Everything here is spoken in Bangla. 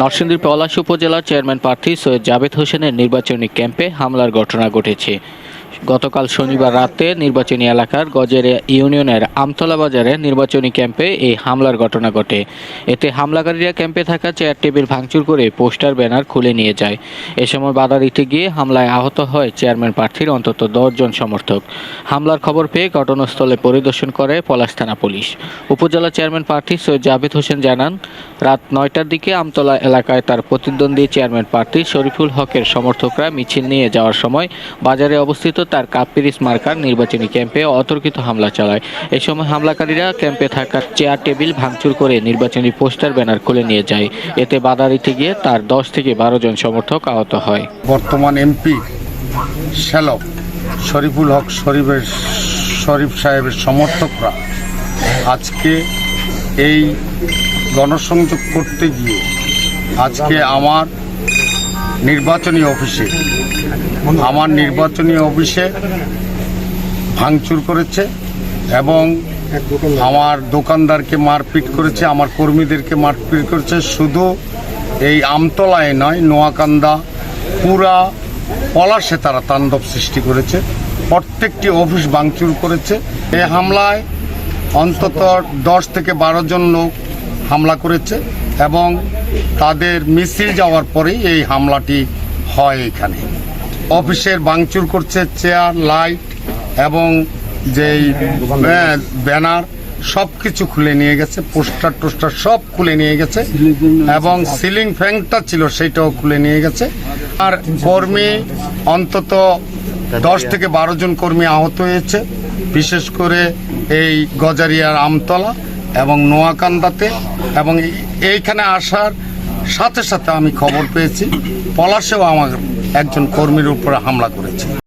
নরসিংদীর পলাশ উপজেলার চেয়ারম্যান প্রার্থী সৈয়দ জাবেদ হোসেনের নির্বাচনী ক্যাম্পে হামলার ঘটনা ঘটেছে। গতকাল শনিবার রাতে নির্বাচনী এলাকার গজেরিয়া ইউনিয়নের আমতলা বাজারে নির্বাচনী ক্যাম্পে এই হামলার ঘটনা ঘটে। এতে হামলাকারীরা ক্যাম্পে থাকা চেয়ার টেবিল ভাঙচুর করে পোস্টার, ব্যানার খুলে নিয়ে যায়। এ সময় বাধা দিতে গিয়ে হামলায় আহত হয় চেয়ারম্যান প্রার্থীর অন্তত দশজন সমর্থক। হামলার খবর পেয়ে ঘটনাস্থলে পরিদর্শন করে পলাশ থানা পুলিশ। উপজেলা চেয়ারম্যান প্রার্থী সৈয়দ জাভেদ হোসেন জানান, রাত নয়টার দিকে আমতলা এলাকায় তার প্রতিদ্বন্দ্বী চেয়ারম্যান প্রার্থী শরীফুল হকের সমর্থকরা মিছিল নিয়ে যাওয়ার সময় বাজারে অবস্থিত তার কাপিরিস মার্কার নির্বাচনী ক্যাম্পে অতর্কিত হামলা চালায়। এ সময় হামলাকারীরা ক্যাম্পে থাকা চেয়ার টেবিল ভাঙচুর করে নির্বাচনী পোস্টার, ব্যানার খুলে নিয়ে যায়। এতে বাধা দিতে গিয়ে তার দশ থেকে বারো জন সমর্থক আহত হয়। বর্তমান এমপি শ্যালক শরীফুল হক শরীফের শরীফ সাহেবের সমর্থকরা আজকে এই গণসংযোগ করতে গিয়ে আজকে আমার নির্বাচনী অফিসে। আমার নির্বাচনী অফিসে ভাঙচুর করেছে এবং আমার দোকানদারকে মারপিট করেছে, আমার কর্মীদেরকে মারপিট করেছে। শুধু এই আমতলায় নয়, নোয়াকান্দা পুরা পলাশে তারা তাণ্ডব সৃষ্টি করেছে। প্রত্যেকটি অফিস ভাঙচুর করেছে। এই হামলায় অন্তত দশ থেকে বারো জন লোক হামলা করেছে এবং তাদের মিছিল যাওয়ার পরেই এই হামলাটি হয় এখানে। অফিসের ভাঙচুর করছে চেয়ার, লাইট এবং যেই ব্যানার সব কিছু খুলে নিয়ে গেছে, পোস্টার টোস্টার সব খুলে নিয়ে গেছে এবং সিলিং ফ্যানটা ছিল সেটাও খুলে নিয়ে গেছে। আর কর্মী, অন্তত দশ থেকে বারো জন কর্মী আহত হয়েছে, বিশেষ করে এই গজারিয়ার আমতলা। এবং নোয়াকান্দাতে এবং এইখানে আসার সাথে সাথে আমি খবর পেয়েছি, পলাশেও আমার একজন কর্মীর উপরে হামলা করেছে।